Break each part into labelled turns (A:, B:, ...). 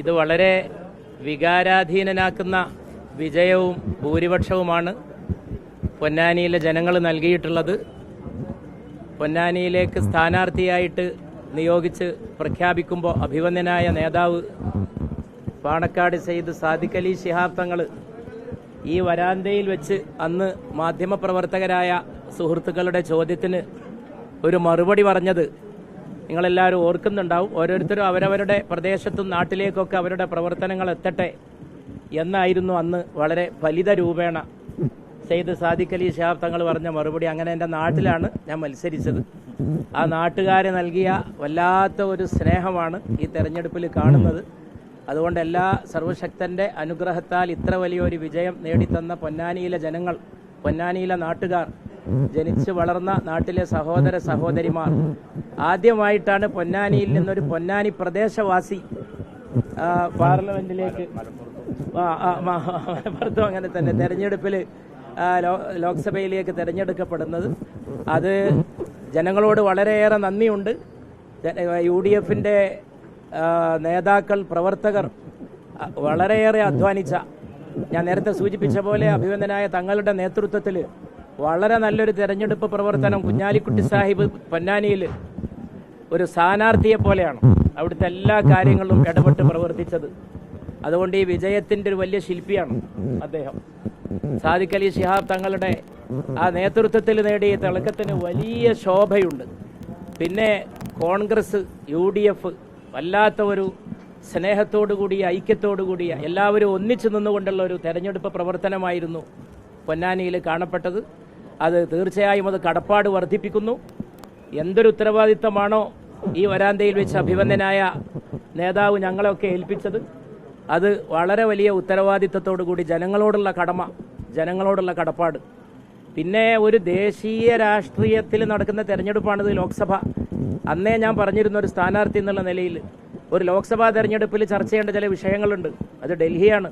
A: ഇത് വളരെ വികാരാധീനനാക്കുന്ന വിജയവും ഭൂരിപക്ഷവുമാണ് പൊന്നാനിയിലെ ജനങ്ങൾ നൽകിയിട്ടുള്ളത്. പൊന്നാനിയിലേക്ക് സ്ഥാനാർത്ഥിയായിട്ട് നിയോഗിച്ച് പ്രഖ്യാപിക്കുമ്പോൾ അഭിവന്ദനായ നേതാവ് പാണക്കാട് സെയ്ദ് സാദിഖ് അലി ശിഹാബ് തങ്ങൾ ഈ വരാന്തയിൽ വെച്ച് അന്ന് മാധ്യമപ്രവർത്തകരായ സുഹൃത്തുക്കളുടെ ചോദ്യത്തിന് ഒരു മറുപടി പറഞ്ഞത്. നിങ്ങളെല്ലാവരും ഓർക്കുന്നുണ്ടാവും ഓരോരുത്തരും അവരവരുടെ പ്രദേശത്തും നാട്ടിലേക്കൊക്കെ അവരുടെ പ്രവർത്തനങ്ങൾ എത്തട്ടെ എന്നായിരുന്നു അന്ന് വളരെ ഫലിത രൂപേണ സെയ്ദ് സാദിഖ് അലി ഷാബ് തങ്ങൾ പറഞ്ഞ മറുപടി. അങ്ങനെ എന്റെ നാട്ടിലാണ് ഞാൻ മത്സരിച്ചത്. ആ നാട്ടുകാരെ നൽകിയ വല്ലാത്ത ഒരു സ്നേഹമാണ് ഈ തെരഞ്ഞെടുപ്പിൽ കാണുന്നത്. അതുകൊണ്ട് എല്ലാ സർവശക്തന്റെ അനുഗ്രഹത്താൽ ഇത്ര വലിയൊരു വിജയം നേടിത്തന്ന പൊന്നാനിയിലെ ജനങ്ങൾ പൊന്നാനിയിലെ നാട്ടുകാർ ജനിച്ചു വളർന്ന നാട്ടിലെ സഹോദര സഹോദരിമാർ. ആദ്യമായിട്ടാണ് പൊന്നാനിയിൽ നിന്നൊരു പൊന്നാനി പ്രദേശവാസി പാർലമെന്റിലേക്ക് മലപ്പുറത്തും അങ്ങനെ തന്നെ തെരഞ്ഞെടുപ്പിൽ ലോക്സഭയിലേക്ക് തെരഞ്ഞെടുക്കപ്പെടുന്നത്. അത് ജനങ്ങളോട് വളരെയേറെ നന്ദിയുണ്ട്. യു ഡി എഫിന്റെ നേതാക്കൾ പ്രവർത്തകർ വളരെയേറെ അധ്വാനിച്ച ഞാൻ നേരത്തെ സൂചിപ്പിച്ച പോലെ അഭിനന്ദനായ തങ്ങളുടെ നേതൃത്വത്തിൽ വളരെ നല്ലൊരു തെരഞ്ഞെടുപ്പ് പ്രവർത്തനം കുഞ്ഞാലിക്കുട്ടി സാഹിബ് പൊന്നാനിയിൽ ഒരു സ്ഥാനാർത്ഥിയെ പോലെയാണ് അവിടുത്തെ എല്ലാ കാര്യങ്ങളിലും ഇടപെട്ട് പ്രവർത്തിച്ചത്. അതുകൊണ്ട് ഈ വിജയത്തിന്റെ ഒരു വലിയ ശില്പിയാണ് അദ്ദേഹം. സാദിഖ് അലി ഷിഹാബ് തങ്ങളുടെ ആ നേതൃത്വത്തിൽ നേടിയ തിളക്കത്തിന് വലിയ ശോഭയുണ്ട്. പിന്നെ കോൺഗ്രസ് യു ഡി എഫ് വല്ലാത്ത ഒരു സ്നേഹത്തോടു കൂടിയ ഐക്യത്തോടു കൂടിയ എല്ലാവരും ഒന്നിച്ചു നിന്നുകൊണ്ടുള്ള ഒരു തെരഞ്ഞെടുപ്പ് പ്രവർത്തനമായിരുന്നു പൊന്നാനിയിൽ കാണപ്പെട്ടത്. അത് തീർച്ചയായും അത് കടപ്പാട് വർദ്ധിപ്പിക്കുന്നു. എന്തൊരു ഉത്തരവാദിത്തമാണോ ഈ വരാന്തയിൽ വെച്ച് അഭിവന്ദനായ നേതാവ് ഞങ്ങളെയൊക്കെ ഏൽപ്പിച്ചത്. അത് വളരെ വലിയ ഉത്തരവാദിത്തത്തോടു കൂടി ജനങ്ങളോടുള്ള കടമ ജനങ്ങളോടുള്ള കടപ്പാട്. പിന്നെ ഒരു ദേശീയ രാഷ്ട്രീയത്തിൽ നടക്കുന്ന തെരഞ്ഞെടുപ്പാണിത് ലോക്സഭ. അന്നേ ഞാൻ പറഞ്ഞിരുന്ന ഒരു സ്ഥാനാർത്ഥി എന്നുള്ള നിലയിൽ ഒരു ലോക്സഭാ തെരഞ്ഞെടുപ്പിൽ ചർച്ച ചെയ്യേണ്ട ചില വിഷയങ്ങളുണ്ട്. അത് ഡൽഹിയാണ്.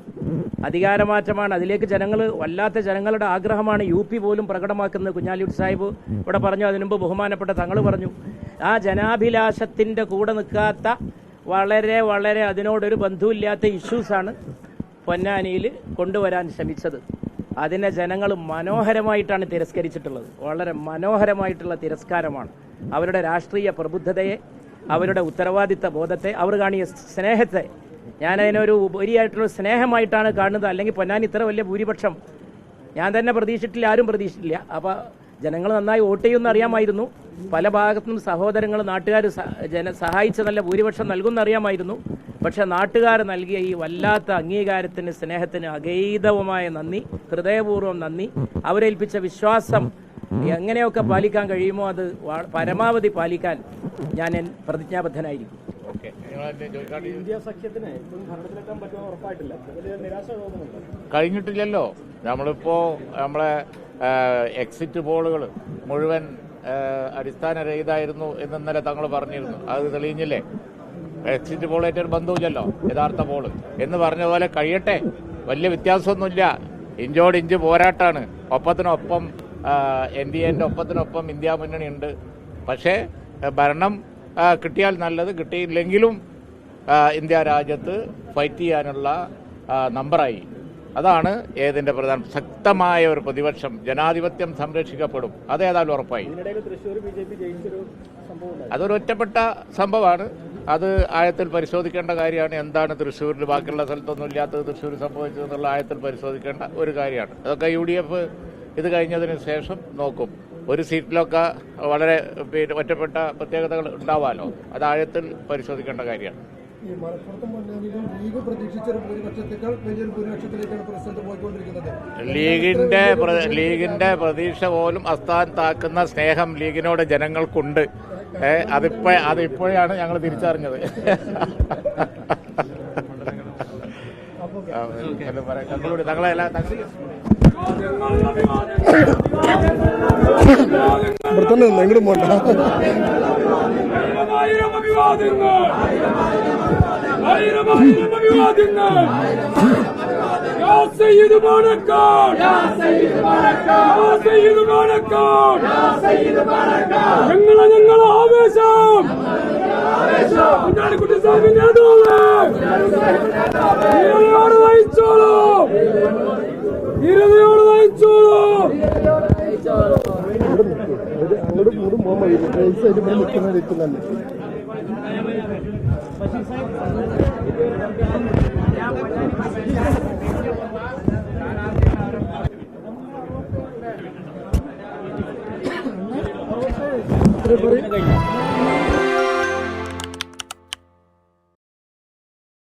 A: അധികാരമാറ്റമാണ്. അതിലേക്ക് ജനങ്ങൾ വല്ലാത്ത ജനങ്ങളുടെ ആഗ്രഹമാണ് യു പി പോലും പ്രകടമാക്കുന്നത്. കുഞ്ഞാലിക്കുട്ടി സാഹിബ് ഇവിടെ പറഞ്ഞു അതിനു മുമ്പ് ബഹുമാനപ്പെട്ട തങ്ങൾ പറഞ്ഞു ആ ജനാഭിലാഷത്തിന്റെ കൂടെ നിൽക്കാത്ത വളരെ വളരെ അതിനോടൊരു ബന്ധമില്ലാത്ത ഇഷ്യൂസാണ് പൊന്നാനിയിൽ കൊണ്ടുവരാൻ ശ്രമിച്ചത്. അതിനെ ജനങ്ങൾ മനോഹരമായിട്ടാണ് തിരസ്കരിച്ചിട്ടുള്ളത്. വളരെ മനോഹരമായിട്ടുള്ള തിരസ്കാരമാണ്. അവരുടെ രാഷ്ട്രീയ പ്രബുദ്ധതയെ അവരുടെ ഉത്തരവാദിത്ത ബോധത്തെ അവർ കാണിയ സ്നേഹത്തെ ഞാൻ അതിനൊരു ഉപരിയായിട്ടുള്ള സ്നേഹമായിട്ടാണ് കാണുന്നത്. അല്ലെങ്കിൽ പൊന്നാനി ഇത്ര വലിയ ഭൂരിപക്ഷം ഞാൻ തന്നെ പ്രതീക്ഷിച്ചിട്ടില്ല ആരും പ്രതീക്ഷിച്ചിട്ടില്ല. അപ്പോൾ ജനങ്ങൾ നന്നായി വോട്ട് ചെയ്യുമെന്ന് അറിയാമായിരുന്നു. പല ഭാഗത്തും സഹോദരങ്ങൾ നാട്ടുകാർ ജന സഹായിച്ച നല്ല ഭൂരിപക്ഷം നൽകുമെന്ന് അറിയാമായിരുന്നു. പക്ഷെ നാട്ടുകാർ നൽകിയ ഈ വല്ലാത്ത അംഗീകാരത്തിന് സ്നേഹത്തിന് അഗൈതവുമായ നന്ദി ഹൃദയപൂർവം നന്ദി. അവരേൽപ്പിച്ച വിശ്വാസം എങ്ങനെയൊക്കെ പാലിക്കാൻ കഴിയുമോ അത് പരമാവധി പാലിക്കാൻ ഞാൻ പ്രതിജ്ഞാബദ്ധനായിരിക്കും
B: ഇന്ത്യ സഖ്യത്തിന് ഭരണത്തിലെത്താൻ പറ്റുമെന്ന് ഉറപ്പായിട്ടില്ല. നിരാശ
C: കഴിഞ്ഞിട്ടില്ലല്ലോ. നമ്മളിപ്പോ നമ്മളെ എക്സിറ്റ് പോളുകൾ മുഴുവൻ അടിസ്ഥാനരഹിതായിരുന്നു എന്ന് ഇന്നലെ തങ്ങൾ പറഞ്ഞിരുന്നു. അത് തെളിഞ്ഞില്ലേ? എക്സിറ്റ് പോൾ ഏറ്റവും ബന്ധവുമില്ലല്ലോ യഥാർത്ഥ പോൾ. എന്ന് പറഞ്ഞ പോലെ കഴിയട്ടെ. വലിയ വ്യത്യാസമൊന്നുമില്ല. ഇഞ്ചോട് ഇഞ്ച് പോരാട്ടാണ്. ഒപ്പത്തിനൊപ്പം എൻ ഡി എന്റെ ഒപ്പത്തിനൊപ്പം ഇന്ത്യ മുന്നണി ഉണ്ട് പക്ഷേ ഭരണം കിട്ടിയാൽ നല്ലത്. കിട്ടിയില്ലെങ്കിലും ഇന്ത്യ രാജ്യത്ത് ഫൈറ്റ് ചെയ്യാനുള്ള നമ്പറായി അതാണ് ഏതിന്റെ പ്രധാന ശക്തമായ ഒരു പ്രതിപക്ഷം. ജനാധിപത്യം സംരക്ഷിക്കപ്പെടും. അതേതായാലും ഉറപ്പായി. അതൊരു ഒറ്റപ്പെട്ട സംഭവമാണ്. അത് ആയത്തിൽ പരിശോധിക്കേണ്ട കാര്യമാണ്. എന്താണ് തൃശ്ശൂരിൽ ബാക്കിയുള്ള സ്ഥലത്തൊന്നും ഇല്ലാത്തത് തൃശ്ശൂർ സംഭവിച്ചതെന്നുള്ള ആയത്തിൽ പരിശോധിക്കേണ്ട ഒരു കാര്യമാണ്. അതൊക്കെ യു ഡി എഫ് ഇത് കഴിഞ്ഞതിന് ശേഷം നോക്കും. ഒരു സീറ്റിലൊക്കെ വളരെ പിന്നെ ഒറ്റപ്പെട്ട പ്രത്യേകതകൾ ഉണ്ടാവാമല്ലോ അത് ആഴത്തിൽ പരിശോധിക്കേണ്ട കാര്യമാണ്.
D: ഈ മലപ്പുറത്തും പൊന്നാനിയിലും ലീഗ് പ്രതീക്ഷിച്ച ഒരു ഭൂരിപക്ഷത്തെക്കാൾ വലിയൊരു ഭൂരിപക്ഷത്തിലേക്കാണ് പ്രസിഡന്റ് പോയിക്കൊണ്ടിരിക്കുന്നത്.
C: ലീഗിന്റെ ലീഗിന്റെ പ്രതീക്ഷ പോലും അസ്ഥാനത്താക്കുന്ന സ്നേഹം ലീഗിനോട് ജനങ്ങൾക്കുണ്ട്. അതിപ്പോ അതിപ്പോഴാണ് ഞങ്ങൾ തിരിച്ചറിഞ്ഞത്. ആ,
D: ഇവിടെ തന്നെ എങ്ങോട്ടും
E: അഭിവാദ്യങ്ങൾ ആയിരം ആയിരം അഭിവാദ്യങ്ങൾ യാ സയ്യിദ് പാണക്കാട് യാ സയ്യിദ് പാണക്കാട് യാ സയ്യിദ് പാണക്കാട് യാ സയ്യിദ് പാണക്കാട് ഞങ്ങളെ ഞങ്ങളെ ആവേശം കുഞ്ഞാലിക്കുട്ടി സാഹിബ് നേതാവ് ധീരതയോട് നയിച്ചോളൂ ധീരതയോട് നയിച്ചോളൂ
D: അങ്ങോട്ട് മൂടും പോകാൻ വഴി സൈഡ് ഇവിടെ നിൽക്കുന്ന നിൽക്കുന്നല്ലേ
A: കഴിഞ്ഞു